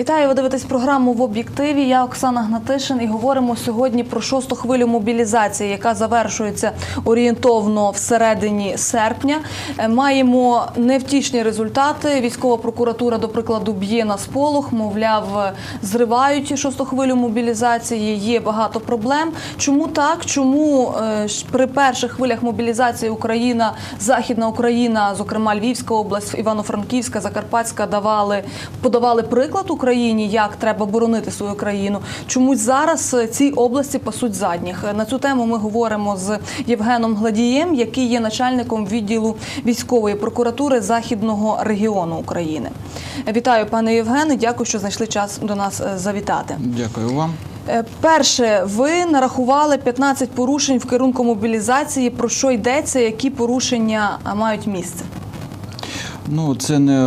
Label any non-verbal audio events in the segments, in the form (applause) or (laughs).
Вітаю, ви дивитесь програму в об'єктиві. Я Оксана Гнатишин і говоримо сьогодні про шосту хвилю мобілізації, яка завершується орієнтовно всередині серпня. Е, Маємо невтішні результати. Військова прокуратура, до прикладу, б'є на сполох, мовляв, е, зривають шосту хвилю мобілізації. Є багато проблем. Чому так? Чому е, при перших хвилях мобілізації Україна, Західна Україна, зокрема Львівська область, Івано-Франківська, Закарпатська, давали подавали приклад Україні, як треба боронити свою країну. Чомусь зараз е, ці області пасуть задніх. Е, На цю тему ми говоримо з Євгеном Гладієм, який є начальником відділу військової прокуратури Західного регіону України. Вітаю, пане Євгене. Дякую, що знайшли час до нас е, завітати. Дякую вам. Перше, ви нарахували 15 порушень в керунку мобілізації. Про що йдеться? Які порушення мають місце? Ну, це не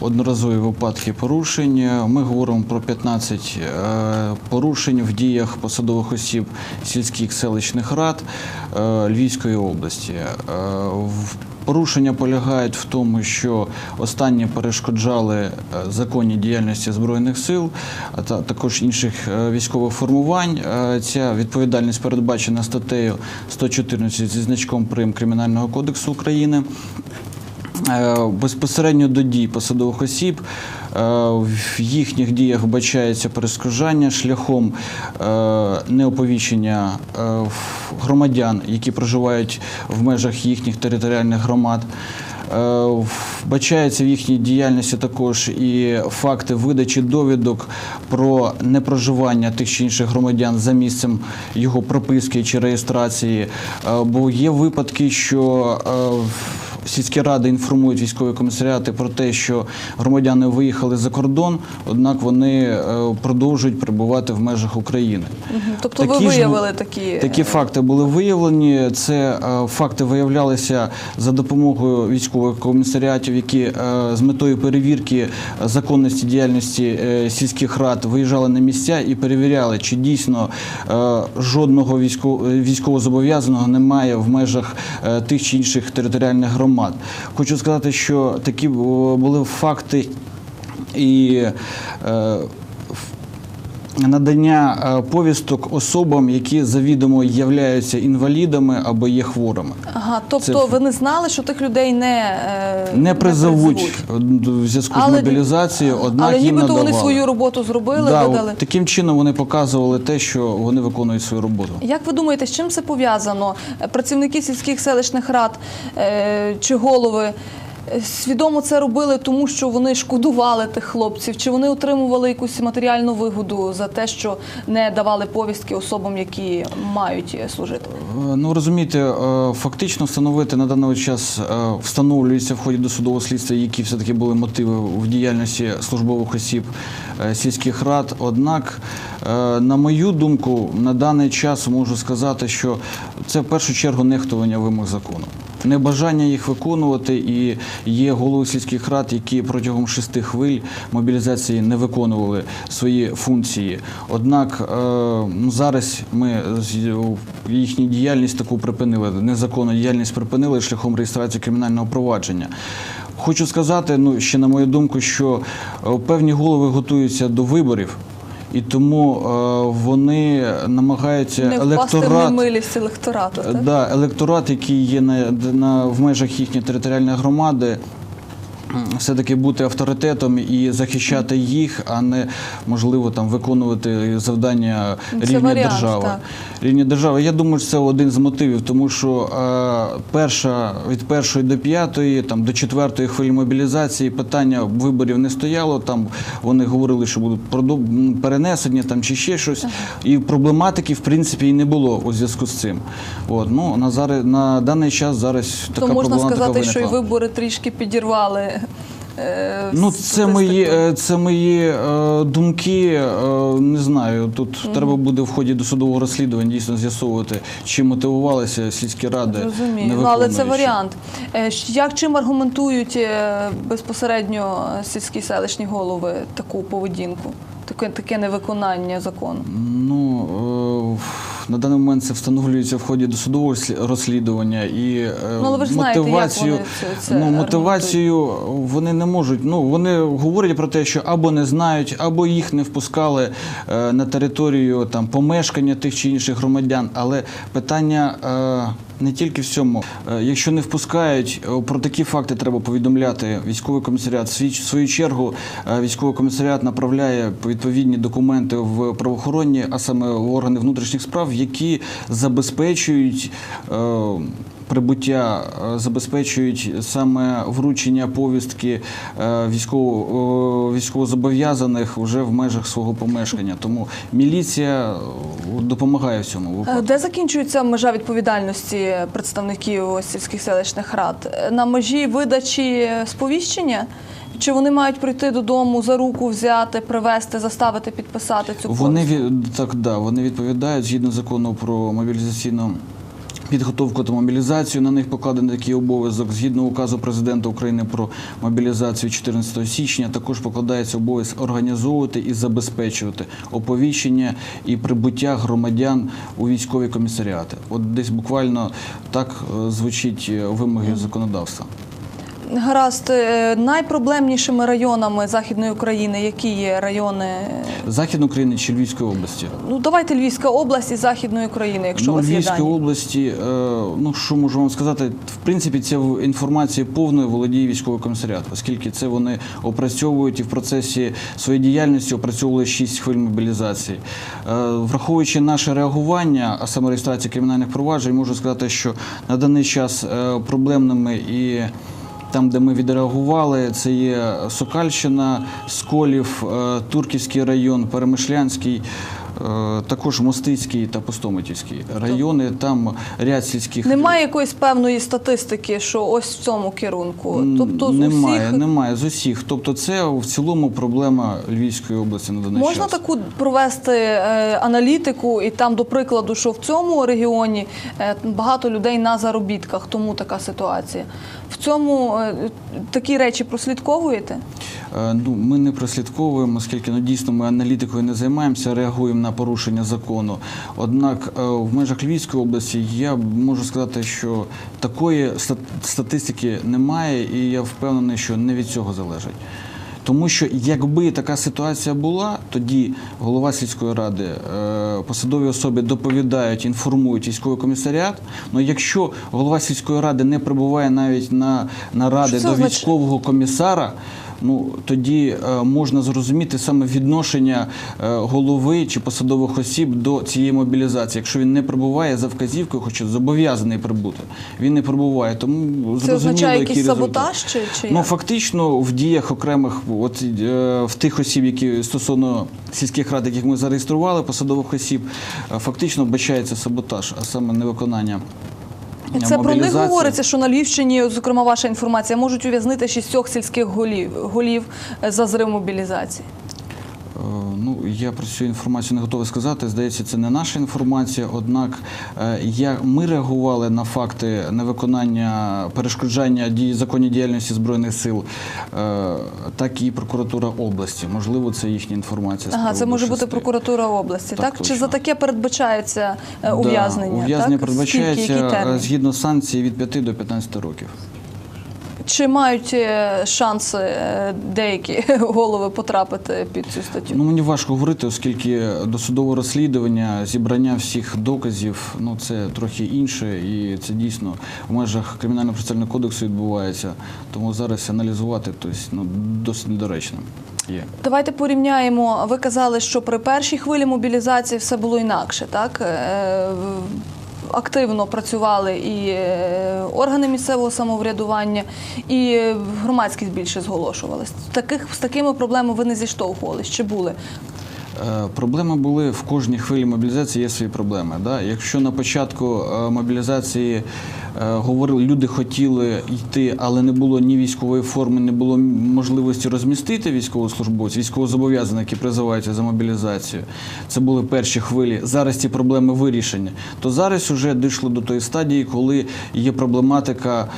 одноразові випадки порушень. Ми говоримо про 15 е, порушень в діях посадових осіб сільських селищних рад е, Львівської області. Е, Порушення полягають в тому, що останні перешкоджали законній діяльності збройних сил, а та також інших військових формувань. Ця відповідальність передбачена статтею 114 зі значком прим Кримінального кодексу України. Е, Безпосередньо до дій посадових осіб е, в їхніх діях вбачається перешкоджання шляхом е, неоповіщення громадян, які проживають в межах їхніх територіальних громад. Вбачається в їхній діяльності також і факти видачі довідок про непроживання тих чи інших громадян за місцем його прописки чи реєстрації. Бо є випадки, що Сільські ради інформують військові комісаріати про те, що громадяни виїхали за кордон, однак вони е, продовжують перебувати в межах України. Тобто ви Такі ж- виявили такі, Такі факти були виявлені. Це е, факти виявлялися за допомогою військових комісаріатів, які е, з метою перевірки законності діяльності е, сільських рад виїжджали на місця і перевіряли, чи дійсно е, жодного військо- військовозобов'язаного немає в межах е, тих чи інших територіальних громад. Хочу сказати, що такі були факти і. е, надання е, повісток особам, які завідомо являються інвалідами або є хворими. Ага, тобто Це- ви не знали, що тих людей не, е, Не призовуть в зв'язку з мобілізацією, однак Але їм нібито надавали. вони свою роботу зробили, Да, видали. Таким чином вони показували те, що вони виконують свою роботу. Як ви думаєте, з чим це пов'язано? Працівники сільських селищних рад е, чи голови свідомо це робили, тому що вони шкодували тих хлопців, чи вони отримували якусь матеріальну вигоду за те, що не давали повістки особам, які мають служити? Е, Ну розумієте, е, фактично встановити на даний час е, встановлюється в ході досудового слідства, які все таки були мотиви в діяльності службових осіб сільських рад. Однак, на мою думку, на даний час можу сказати, що це в першу чергу нехтування вимог закону. Небажання їх виконувати, і є голови сільських рад, які протягом шести хвиль мобілізації не виконували свої функції. Однак е, ну, зараз ми їхню діяльність таку припинили, незаконну діяльність припинили шляхом реєстрації кримінального провадження. Хочу сказати, ну ще на мою думку, що е, певні голови готуються до виборів. І тому е, вони намагаються Не впасти в електорат електорату. Так? Да, електорат, який є на, на в межах їхньої територіальної громади. Все-таки бути авторитетом і захищати їх, а не можливо там виконувати завдання це рівня варіант, держави. так. Рівня держави. Я думаю, що це один з мотивів, тому що е, перша від першої до п'ятої, там до четвертої хвилі мобілізації питання виборів не стояло. Там вони говорили, що будуть перенесені там чи ще щось. І проблематики в принципі і не було у зв'язку з цим. От ну на зараз на даний час зараз така То можна проблематика сказати, що і вибори трішки підірвали. Е, Ну, це мої, е, це мої е, думки. Не знаю. Тут треба буде в ході досудового розслідування дійсно з'ясовувати, чи мотивувалися сільські ради. Розумію, ну, але це варіант. Як чим аргументують безпосередньо сільські селищні голови таку поведінку, таке, таке невиконання закону? Ну, е, на даний момент це встановлюється в ході досудового слі- розслідування і е, Ну, але ви ж знаєте, як мотивацію, вони це- це ну, мотивацію вони не можуть. Ну вони говорять про те, що або не знають, або їх не впускали е, на територію там помешкання тих чи інших громадян. Але питання е, не тільки в цьому. Якщо не впускають, про такі факти треба повідомляти військовий комісаріат. В свій- свою чергу військовий комісаріат направляє відповідні документи в правоохоронні, а саме в органи внутрішніх справ, які забезпечують. е, Прибуття е, забезпечують саме вручення повістки е, військово, е, військовозобов'язаних вже в межах свого помешкання. Тому міліція допомагає в цьому випадку. Де закінчується межа відповідальності представників сільських селищних рад? На межі видачі сповіщення? Чи вони мають прийти додому за руку взяти, привезти, заставити підписати цю Вони від- так да, вони відповідають згідно закону про мобілізаційну. Підготовку та мобілізацію на них покладений такий обов'язок. Згідно указу президента України про мобілізацію 14 січня, також покладається обов'язок організовувати і забезпечувати оповіщення і прибуття громадян у військові комісаріати. От десь буквально так е, звучить е, вимоги законодавства. Гаразд, Е, найпроблемнішими районами Західної України, які є райони? Західної України чи Львівської області? Ну давайте Львівська область і Західної України, якщо у ну, вас є Львівської області, е, ну що можу вам сказати, в принципі, ця інформація повною володіє військовий комісаріат, оскільки це вони опрацьовують і в процесі своєї діяльності опрацьовували шість хвиль мобілізації. Е, враховуючи наше реагування, а саме реєстрація кримінальних проваджень, можу сказати, що на даний час проблемними і там, де ми відреагували, це є Сокальщина, Сколів, е, Турківський район, Перемишлянський, також Мостицький та Пустомитівський райони. Там ряд сільських Немає якоїсь певної статистики, що ось в цьому керунку. Тобто з немає, усіх немає з усіх. Тобто, це в цілому проблема Львівської області на даний можна час. таку провести е, аналітику, і там, до прикладу, що в цьому регіоні е, багато людей на заробітках, тому така ситуація. В цьому е, такі речі прослідковуєте? Е, Ну, ми не прослідковуємо, оскільки ну, дійсно ми аналітикою не займаємося, реагуємо на порушення закону. Однак е, в межах Львівської області я можу сказати, що такої статистики немає, і я впевнений, що не від цього залежить. Тому що якби така ситуація була, тоді голова сільської ради, е, посадові особи доповідають, інформують військовий комісаріат. Ну якщо голова сільської ради не прибуває навіть на наради до військового комісара, ну тоді е, можна зрозуміти саме відношення е, голови чи посадових осіб до цієї мобілізації. Якщо він не прибуває за вказівкою, хоча зобов'язаний прибути, він не прибуває. Тому Це означає який якийсь результат. саботаж чи, чи Ну фактично в діях окремих, от е, в тих осіб, які стосовно сільських рад, яких ми зареєстрували, посадових осіб, е, фактично вбачається саботаж, а саме невиконання. Це про них говориться, що на Львівщині, зокрема, ваша інформація, можуть ув'язнити шістьох сільських голів, голів е, за зрив мобілізації. Е, Ну, я про цю інформацію не готовий сказати. Здається, це не наша інформація. Однак е, я, ми реагували на факти невиконання перешкоджання дії законній діяльності збройних сил, е, так і прокуратура області. Можливо, це їхня інформація. Ага, це може бути прокуратура області, так? Так, Чи за таке передбачається ув'язнення? Да, ув'язнення так? передбачається Скільки, згідно санкцій від 5 до 15 років. Чи мають е, шанси е, деякі (laughs) голови потрапити під цю статтю? Ну мені важко говорити, оскільки досудове розслідування, зібрання всіх доказів, ну це трохи інше, і це дійсно в межах кримінального процесуального кодексу відбувається. Тому зараз аналізувати тобто, ну, досить недоречно є. Давайте порівняємо. Ви казали, що при першій хвилі мобілізації все було інакше, так? Активно працювали і е, органи місцевого самоврядування, і е, громадськість більше зголошувалась. Таких з такими проблемами ви не зіштовхувались. Чи були? Е, Проблеми були в кожній хвилі мобілізації є свої проблеми. Да? Якщо на початку е, мобілізації е, говорили, люди хотіли йти, але не було ні військової форми, не було можливості розмістити військовослужбовців, військовозобов'язаних, які призиваються за мобілізацію. Це були перші хвилі. Зараз ці проблеми вирішені. То зараз вже дійшло до тої стадії, коли є проблематика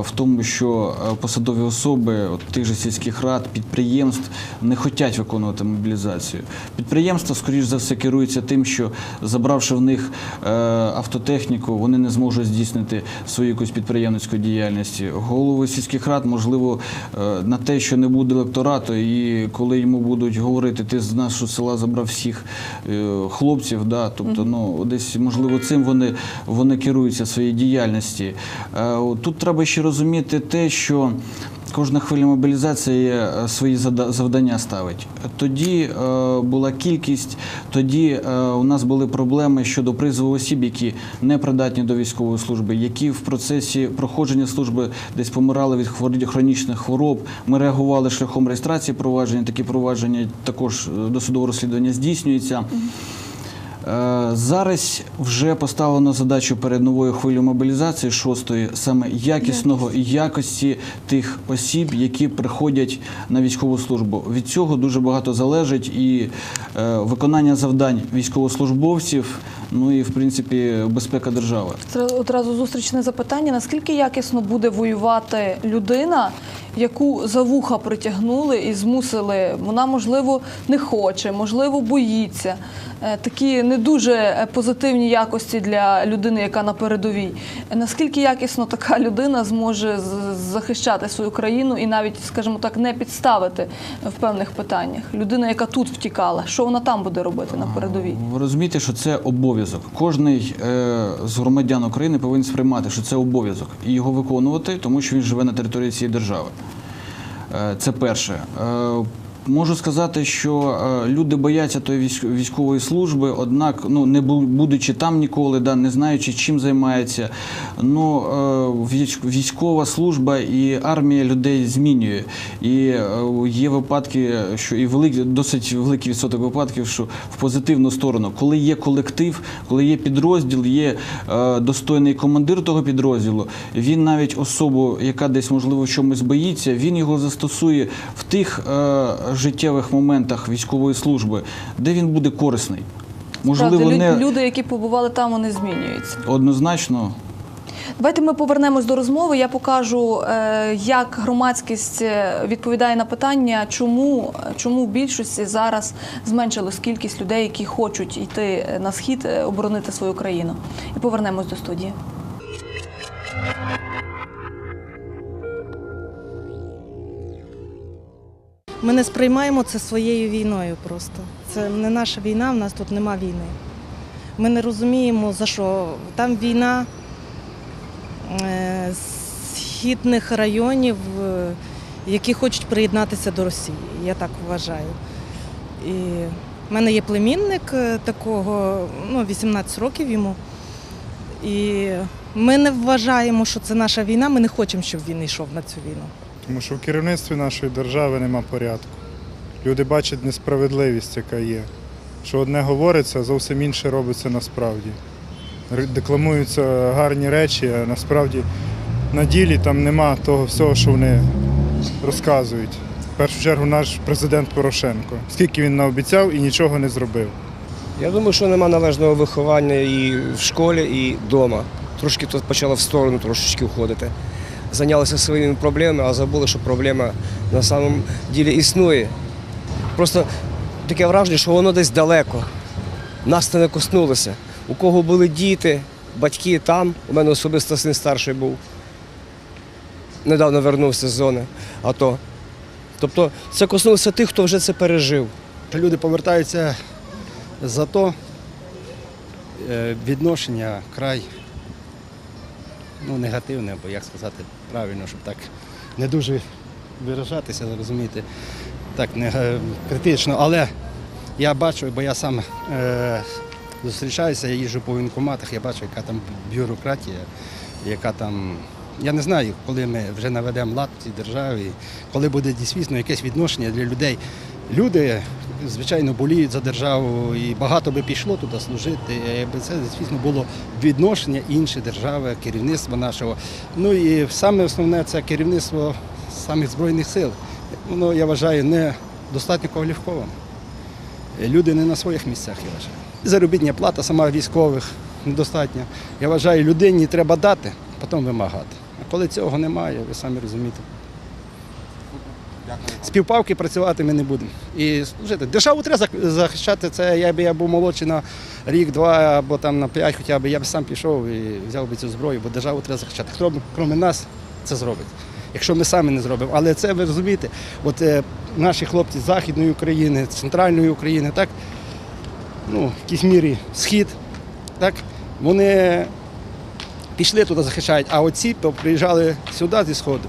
в тому, що посадові особи от, тих же сільських рад, підприємств не хочуть виконувати мобілізацію. Підприємства, скоріш за все, керуються тим, що забравши в них е, автотехніку, вони не зможуть здійснити свою якусь підприємницьку діяльність. Голови сільських рад, можливо, е, на те, що не буде електорату, і коли йому будуть говорити, ти з нашого села забрав всіх е, хлопців, да, тобто, ну, десь, можливо, цим вони, вони керуються своєю діяльності. Тут треба ще розуміти те, що Кожна хвиля мобілізації е, свої завдання ставить. Тоді е, була кількість, тоді е, у нас були проблеми щодо призову осіб, які не придатні до військової служби, які в процесі проходження служби десь помирали від хронічних хвороб. Ми реагували шляхом реєстрації провадження. Такі провадження також досудове розслідування здійснюється. Е, Зараз вже поставлено задачу перед новою хвилею мобілізації шостої саме якісного і якості тих осіб, які приходять на військову службу. Від цього дуже багато залежить і е, виконання завдань військовослужбовців, ну і в принципі безпека держави. Це одразу зустрічне запитання. Наскільки якісно буде воювати людина, яку за вуха притягнули і змусили? Вона, можливо, не хоче, можливо, боїться. Е, Такі не дуже позитивні якості для людини, яка на передовій. Наскільки якісно така людина зможе захищати свою країну і навіть, скажімо так, не підставити в певних питаннях? Людина, яка тут втікала, що вона там буде робити на передовій? Ви розумієте, що це обов'язок. Кожний е, з громадян України повинен сприймати, що це обов'язок і його виконувати, тому що він живе на території цієї держави. Е, Це перше. Можу сказати, що е, люди бояться тої військ- військової служби, однак, ну не будучи там ніколи, да, не знаючи, чим займається. Ну е, військова служба і армія людей змінює. І е, є випадки, що і великий, досить великий відсоток випадків, що в позитивну сторону, коли є колектив, коли є підрозділ, є достойний командир того підрозділу, він навіть особу, яка десь можливо в чомусь боїться, він його застосує в тих життєвих моментах військової служби, де він буде корисний. Можливо, Правда, не люди, які побували там, вони змінюються. однозначно. Давайте ми повернемось до розмови. Я покажу, е, як громадськість е, відповідає на питання, чому, чому в більшості зараз зменшилась кількість людей, які хочуть йти е, на схід, е, оборонити свою країну. І повернемось до студії. Ми не сприймаємо це своєю війною просто. Це не наша війна, в нас тут нема війни. Ми не розуміємо, за що. Там війна е, східних районів, е, які хочуть приєднатися до Росії. Я так вважаю. І в мене є племінник е, такого, ну, 18 років йому. І ми не вважаємо, що це наша війна, ми не хочемо, щоб він йшов на цю війну. Тому що в керівництві нашої держави нема порядку. Люди бачать несправедливість, яка є. Що одне говориться, а зовсім інше робиться насправді. Декламуються гарні речі, а насправді на ділі там нема того всього, що вони розказують. В першу чергу наш президент Порошенко. Скільки він наобіцяв і нічого не зробив. Я думаю, що нема належного виховання і в школі, і вдома. Трошки тут почало в сторону трошечки уходити. Зайнялися своїми проблемами, а забули, що проблема на самом ділі існує. Просто таке враження, що воно десь далеко. Нас це не коснулося. У кого були діти, батьки там, у мене особисто син старший був. Недавно вернувся з зони АТО. Тобто це коснулося тих, хто вже це пережив. Люди повертаються за то е, відношення край ну, негативне, або як сказати правильно, щоб так не дуже виражатися, розумієте, так не га- критично. Але я бачу, бо я сам е, зустрічаюся, я їжджу по воєнкоматах, я бачу, яка там бюрократія, яка там. Я не знаю, коли ми вже наведемо лад в цій державі, коли буде дійсно якесь відношення для людей. Люди, звичайно, боліють за державу і багато би пішло туди служити, якби це, звісно, було відношення іншої держави, керівництва нашого. Ну і саме основне це керівництво самих Збройних сил. Воно, я вважаю, не достатньо кваліфіковане. Люди не на своїх місцях, я вважаю. Заробітня плата сама військових недостатня. Я вважаю, людині треба дати, потім вимагати. А коли цього немає, ви самі розумієте. Співпавки працювати ми не будемо. І служити. Державу треба захищати. Це я би я був молодший на рік-два або там на п'ять, хоча б я б сам пішов і взяв би цю зброю, бо державу треба захищати. Хто крім нас, це зробить. Якщо ми самі не зробимо. Але це ви розумієте, от е, наші хлопці з Західної України, центральної України, так, ну, в якійсь мірі схід, так, вони пішли туди захищають, а оці приїжджали сюди зі сходу.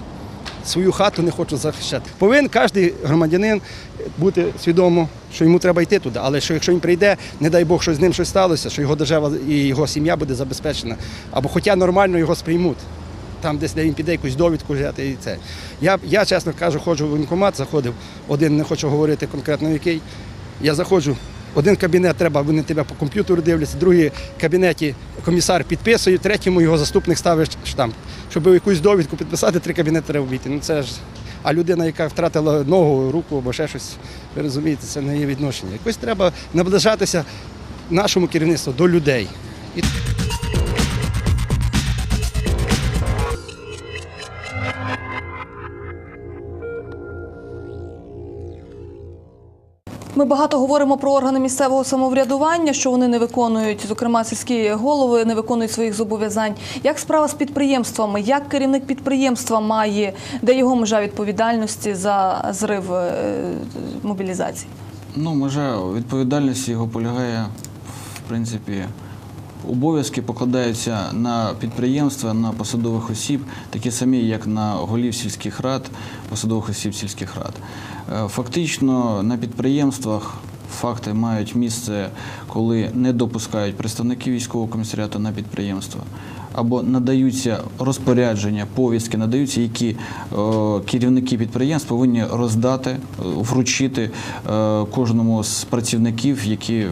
Свою хату не хочуть захищати. Повинен кожен громадянин бути свідомо, що йому треба йти туди. Але що якщо він прийде, не дай Бог, що з ним щось сталося, що його держава і його сім'я буде забезпечена, або хоча нормально його сприймуть. Там десь де він піде якусь довідку взяти і це. Я, я чесно кажу, ходжу в воєнкомат, заходив, один не хочу говорити конкретно який. Я заходжу, один кабінет треба, вони тебе по комп'ютеру дивляться, другий кабінеті комісар підписує, третьому його заступник ставить штамп. Щоб якусь довідку підписати, три кабінети треба вбити. Ну це ж. А людина, яка втратила ногу, руку або ще щось, ви розумієте, це не є відношення. Якось треба наближатися нашому керівництву до людей. Ми багато говоримо про органи місцевого самоврядування, що вони не виконують, зокрема сільські голови не виконують своїх зобов'язань. Як справа з підприємствами? Як керівник підприємства має, де його межа відповідальності за зрив е, мобілізації? Ну, межа відповідальності його полягає, в принципі, обов'язки покладаються на підприємства, на посадових осіб, такі самі, як на голів сільських рад, посадових осіб сільських рад. Е, Фактично на підприємствах факти мають місце, коли не допускають представників військового комісаріату на підприємства. Або надаються розпорядження, повістки, надаються, які е, керівники підприємств повинні роздати, е, вручити е, кожному з працівників, які,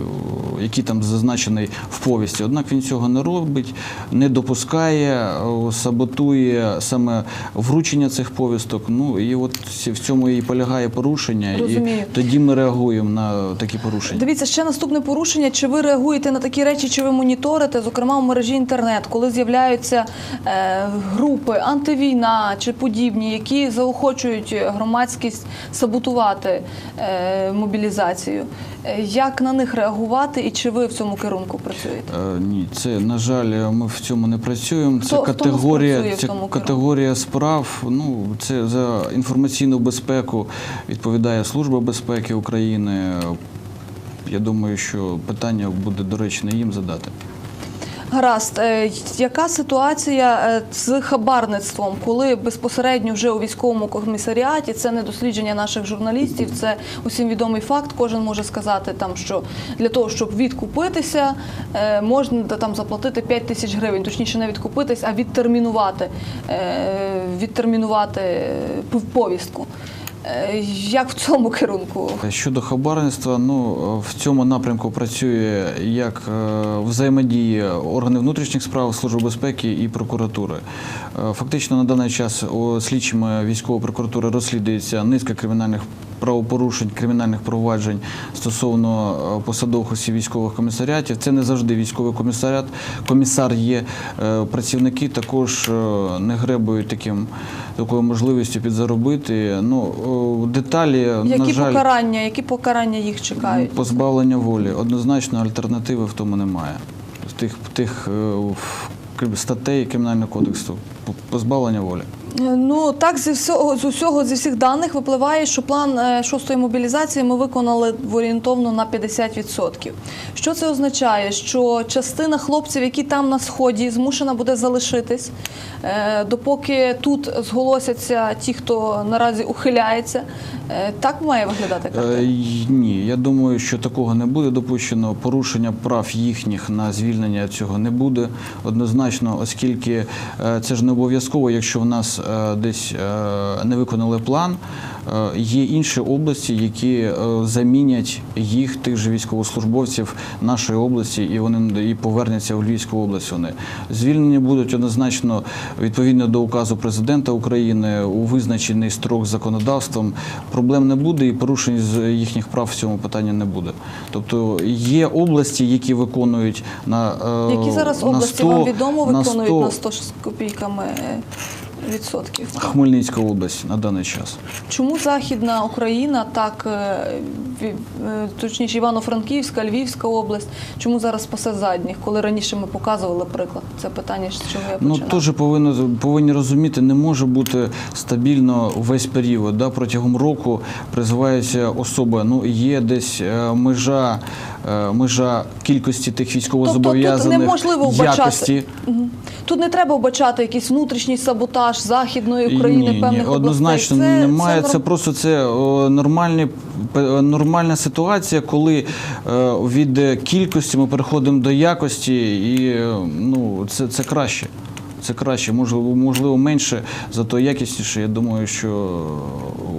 які там зазначений в повісті. Однак він цього не робить, не допускає, саботує саме вручення цих повісток. Ну і от в цьому і полягає порушення, Розумію. і тоді ми реагуємо на такі порушення. Дивіться, ще наступне порушення. Чи ви реагуєте на такі речі, чи ви моніторите, зокрема в мережі інтернет, коли з'являються е, групи антивійна чи подібні, які заохочують громадськість саботувати е, мобілізацію? Е, Як на них реагувати і чи ви в цьому керунку працюєте? Ні, це на жаль, ми в цьому не працюємо. Це Хто- хто категорія, в це категорія справ. Ну це за інформаційну безпеку відповідає Служба безпеки України. Я думаю, що питання буде доречне їм задати. Гаразд, Е, яка ситуація е, з хабарництвом, коли безпосередньо вже у військовому комісаріаті це не дослідження наших журналістів, це усім відомий факт. Кожен може сказати там, що для того, щоб відкупитися, е, можна та, там заплатити 5 тисяч гривень, точніше не відкупитись, а відтермінувати, відтермінувати повістку. Е, Як в цьому керунку? Щодо хабарництва, ну в цьому напрямку працює як е, взаємодія органів внутрішніх справ, Служби безпеки і прокуратури. Е, Фактично на даний час у слідчими військової прокуратури розслідується низка кримінальних правопорушень, кримінальних проваджень стосовно е, посадових осіб військових комісаріатів. Це не завжди військовий комісаріат. Комісар є. Е, Працівники також е, не гребують таким такою можливістю підзаробити. Ну деталі на Які жаль. покарання, які покарання їх чекають? Ну, Позбавлення волі. Однозначно альтернативи в тому немає. Тих, тих статей Кримінального кодексу позбавлення волі. Ну так зі всього з усього зі всіх даних випливає, що план е, шостої мобілізації ми виконали в орієнтовно на 50%. Що це означає? Що частина хлопців, які там на сході, змушена буде залишитись, е, допоки тут зголосяться ті, хто наразі ухиляється. Е, Так має виглядати Е, картина? Ні, я думаю, що такого не буде допущено. Порушення прав їхніх на звільнення цього не буде однозначно, оскільки е, це ж не обов'язково, якщо в нас е, десь е, не виконали план. Е, Є інші області, які е, замінять їх, тих же військовослужбовців нашої області, і вони і повернуться в Львівську область. Вони звільнені будуть однозначно відповідно до указу президента України у визначений строк законодавством. Проблем не буде і порушень з їхніх прав в цьому питанні не буде. Тобто є області, які виконують на е, Які зараз на області 100, вам відомо на виконують 100 на 100 з копійками? відсотків. Хмельницька область на даний час. Чому Західна Україна так, е, е, точніше Івано-Франківська, Львівська область, чому зараз пасе задніх, коли раніше ми показували приклад? Це питання, з чого я Ну починала. теж повинно повинні розуміти, не може бути стабільно весь період. Да? Протягом року призивається особа. Ну є десь е, межа, межа кількості тих Тобто військовозобов'язаних вбачати. якості. Тут не треба вбачати якийсь внутрішній саботаж Західної України, ні, певних ні, однозначно областей. немає. Це, норм- просто це нормальні, нормальна ситуація, коли е, від е, кількості ми переходимо до якості, і е, ну, це, це краще. Це краще, можливо, можливо, менше, зато якісніше. Я думаю, що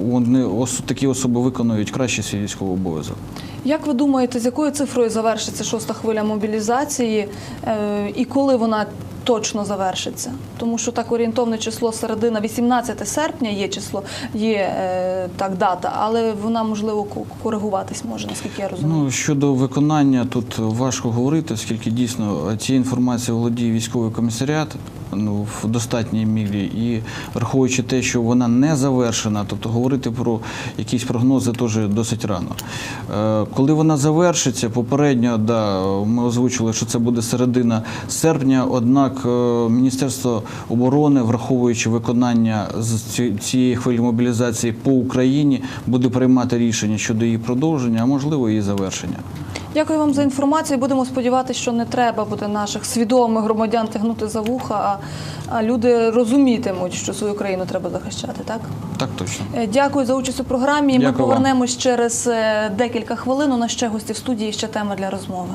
вони ос, такі особи виконують краще свій військовий обов'язок. Як ви думаєте, з якою цифрою завершиться шоста хвиля мобілізації е, і коли вона точно завершиться? Тому що так орієнтовне число середина 18 серпня є число, є е, так дата, але вона можливо коригуватись може, наскільки я розумію. Ну щодо виконання, тут важко говорити, оскільки дійсно цією інформацією володіє військовий комісаріат ну, в достатній мірі, і враховуючи те, що вона не завершена, тобто говорити про якісь прогнози теж досить рано. Е, Коли вона завершиться, попередньо да, ми озвучили, що це буде середина серпня, однак е, Міністерство оборони, враховуючи виконання з цієї хвилі мобілізації по Україні, буде приймати рішення щодо її продовження, а можливо її завершення. Дякую вам за інформацію. Будемо сподіватися, що не треба буде наших свідомих громадян тягнути за вуха, а, люди розумітимуть, що свою країну треба захищати. Так Так точно. Е, дякую за участь у програмі. Дякую Ми повернемось через е, декілька хвилин. У нас ще гості в студії ще тема для розмови.